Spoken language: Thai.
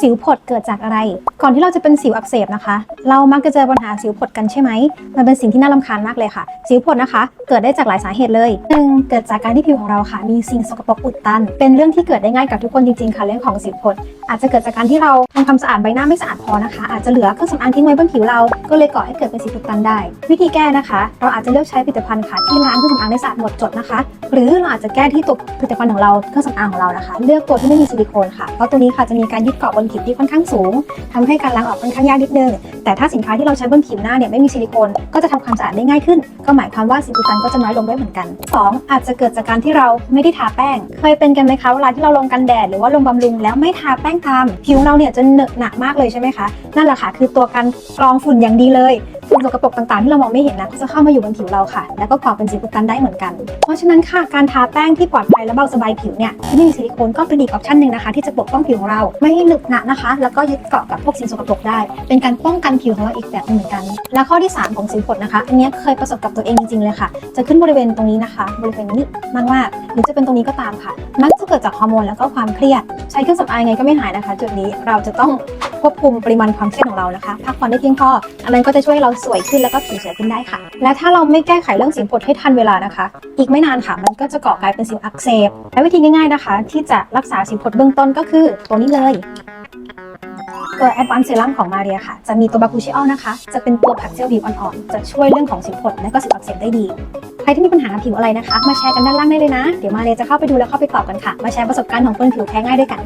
สิวผดเกิดจากอะไร ก่อนที่เราจะเป็นสิวอักเสบนะคะ เรามักจะเจอปัญหาสิวผดกันใช่ไหม มันเป็นสิ่งที่น่ารำคาญมากเลยค่ะ สิวผดนะคะ เกิดได้จากหลายสาเหตุเลยหนึ่ง เกิดจากการที่ผิวของเราค่ะ มีสิ่งสกปรกอุดตัน เป็นเรื่องที่เกิดได้ง่ายกับทุกคนจริงๆค่ะเรื่องของสิวผดอาจจะเกิดจากการที่เราทำความสะอาดใบหน้าไม่สะอาดพอนะคะ อาจจะเหลือเครื่องสำอางทิ้งไว้บนผิวเรา ก็เลยก่อให้เกิดเป็นสิวอุดตันได้ วิธีแก้นะคะ เราอาจจะเลือกใช้ผลิตภัณฑ์ค่ะที่ล้างเครื่องสำอางได้สะอาดหมดจดนะคะ หรือเราอาจจะแก้ที่ตัวผลิตภัณฑ์ของเราเครื่องสำอางของเรานะคะ เลือกตัวที่ไม่มีซิลิโคนค่ะเพราะตัวนี้ค่ะจะมีการยึดเกาะบนผิวที่ค่อนข้างสูงทำให้การล้างออกค่อนข้างยากนิดนึง แต่ถ้าสินค้าที่เราใช้บนผิวหน้าเนี่ยไม่มีซิลิโคนก็จะทำความสะอาดได้ง่ายขึ้น ก็หมายความว่าสิวอุดตันก็จะน้อยลงด้วยเหมือนกัน 2. อาจจะเกิดจากการที่เราไม่ได้ทาแป้ง เคยเป็นกันไหมคะเวลาที่เราลงกันแดดหรือว่าลงบำรุงแล้วไม่ทาแป้งตาม ผิวเราเนี่ยจะเหนอะหนักมากเลยใช่ไหมคะนั่นแหละค่ะคือตัวการกรองฝุ่นอย่างดีเลย ฝุ่นสกปรกต่างๆ ที่เรามองไม่เห็นนะก็จะเข้ามาอยู่บนผิวเราค่ะ แล้วก็ก่อเป็นสิวอุดตันได้เหมือนกัน เพราะฉะนั้นค่ะการทาแป้งที่ปลอดภัยและเบาสบายผิวเนี่ยที่ไม่มีซิลิโคนก็เป็นอีกออปชั่นหนึ่งนะคะ ที่จะปกป้องผิวของเราไม่ให้หนึบหนักนะคะ แล้วก็ยึดเกาะกับพวกสิ่งสกปรกได้ เป็นการป้องกันผิวของเราอีกแบบหนึงเหมือนกัน และข้อที่ 3 ของสิวผดนะคะ อันนี้เคยประสบกับตัวเองจริงๆเลยค่ะ จะขึ้นบริเวณตรงนี้นะคะ บริเวณนี้มากๆหรือจะเป็นตรงนี้ก็ตามค่ะ มักจะเกิดจากฮอร์โมนแล้วก็ความเครียด ใช้เครื่องสำอางไงก็ไม่หายนะคะ จุดนี้เราจะต้อง ควบคุมปริมาณความเครียดของเรานะคะพักผ่อนได้เพียงพออันนั้นก็จะช่วยให้เราสวยขึ้นแล้วก็ผิวสวยขึ้นได้ค่ะ และถ้าเราไม่แก้ไขเรื่องสิวผดให้ทันเวลานะคะ อีกไม่นานค่ะ มันก็จะก่อกลายเป็นสิวอักเสบและวิธีง่ายๆนะคะ ที่จะรักษาสิวผดเบื้องต้นก็คือตัวนี้เลยตัว Advanced Serum ของมาเรียค่ะ จะมีตัวบาคูชิออลนะคะ จะเป็นตัวผัดเซลล์ผิวอ่อนๆ จะช่วยเรื่องของสิวผดและก็สิวอักเสบได้ดี ใครที่มีปัญหาผิวอะไรนะคะ มาแชร์กันด้านล่างได้เลยนะ เดี๋ยวมาเรียจะเข้าไปดูและเข้าไปตอบกันค่ะ มาแชร์ประสบการณ์ของคนผิวแพ้ง่ายด้วยกัน